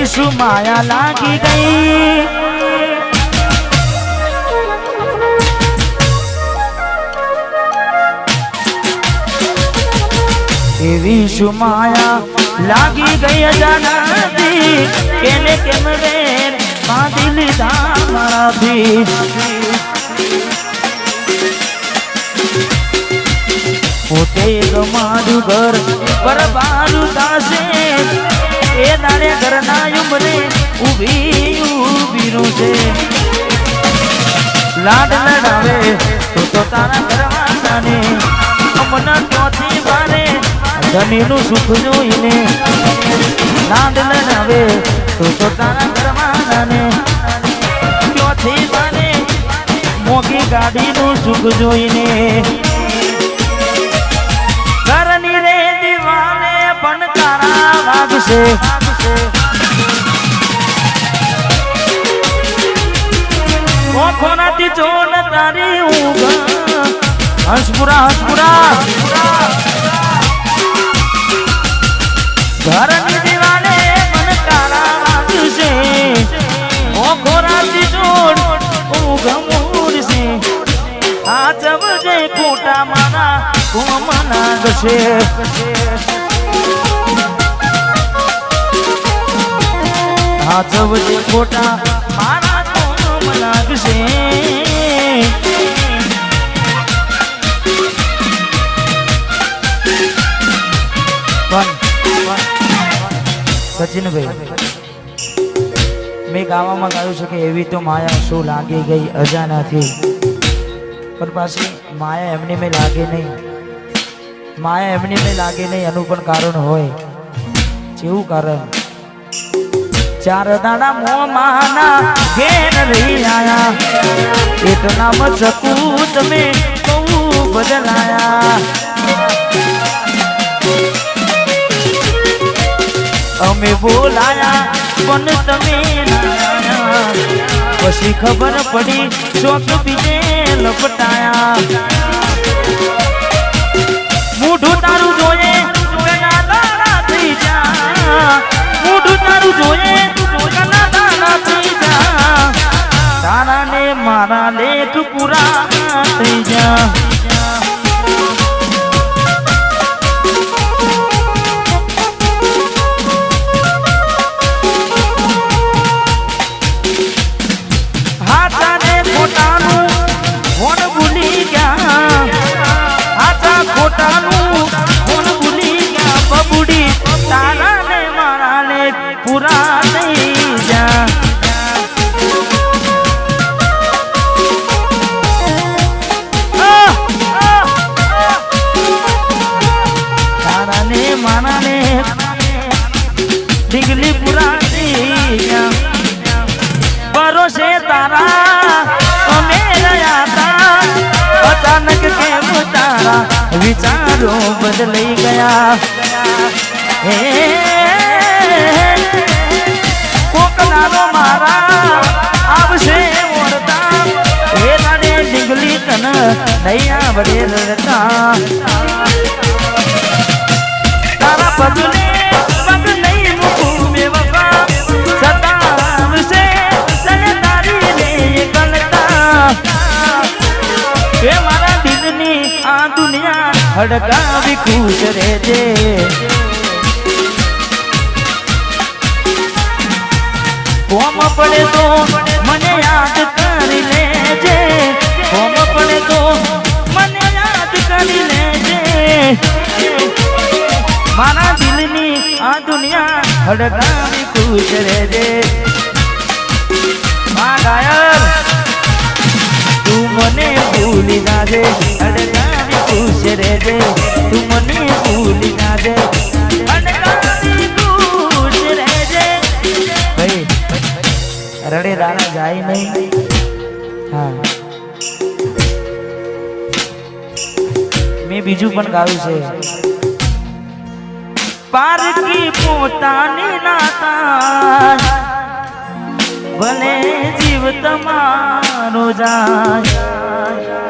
એવી શું માયા લાગી ગઈ. એવી શું માયા લાગી ગઈ અજાનાથી. કેને કેમ વેર બાંધી લીધા મારાથી? પોતે ગમાડું ઘર ઊભી ઊભી નું છે લાડ લડાવે તો તો તારા ઘરવાળાને અમના ક્યોથી વારે? ધનીનું સુખ જોઈને. લાડ લડાવે તો તો તારા ઘરવાળાને ક્યોથી વારે? મોગી ગાડીનું સુખ જોઈને. ઘરની રે દીવાને પણ તારા વાગશે. ઊંઘ મૂરશે આ જવજે ખોટા માના કોમના ગશે આ જવજે ખોટા માના કોમ ગશે સચિનભાઈ. મેં ગાવામાં ગાયું છે કે એવી તો માયા શું લાગી ગઈ? અજાનાથી પણ પાછી માયા એમની મેં લાગે નહીં. માયા એમની મેં લાગે નહીં, એનું પણ કારણ હોય. જેવું કારણ. ચાર દાડા મોમાના ઘેર રહી આયા. એટલા મચકું તમે બહુ બદલાયા. અમે બોલાયા પણ તમે પછી ખબર પડી ચોક બીજે લપટાયા. ડીગલી પૂરા થઈ ગયા ભરોસે તારા અમે રહ્યા તા અચાનક કેમ તારા વિચારો બદલાઈ ગયા હે કોકનારો મારા આવશે ઓરતા એ તારે ડીંગલી તન નહીં આવડે રડતા તારા પગને હડકાવી ખુશ રહેજે. કોમ પડે તો મને યાદ કરી લેજે. કોમ પડે તો મને યાદ કરી લેજે. મારા દિલની આ દુનિયા હડકાવી ખુશ રહેજે. મા ગાયર તું મને ભૂલી ના હડકાવી રહેજે તું મને ભૂલી ના ભાઈ, રડે રાણા જાય નહીં. હા. મેં બીજું પણ ગાયું છે. પારકી પોતાની નાતા. ભલે જીવ તમારો જાય.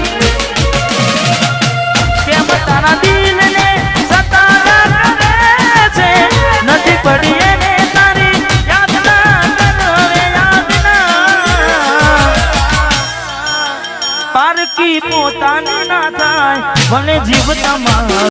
છે. નથી પડી એને તારી પારકી પોતાની ના થાય. ભલે જીવતા તમારી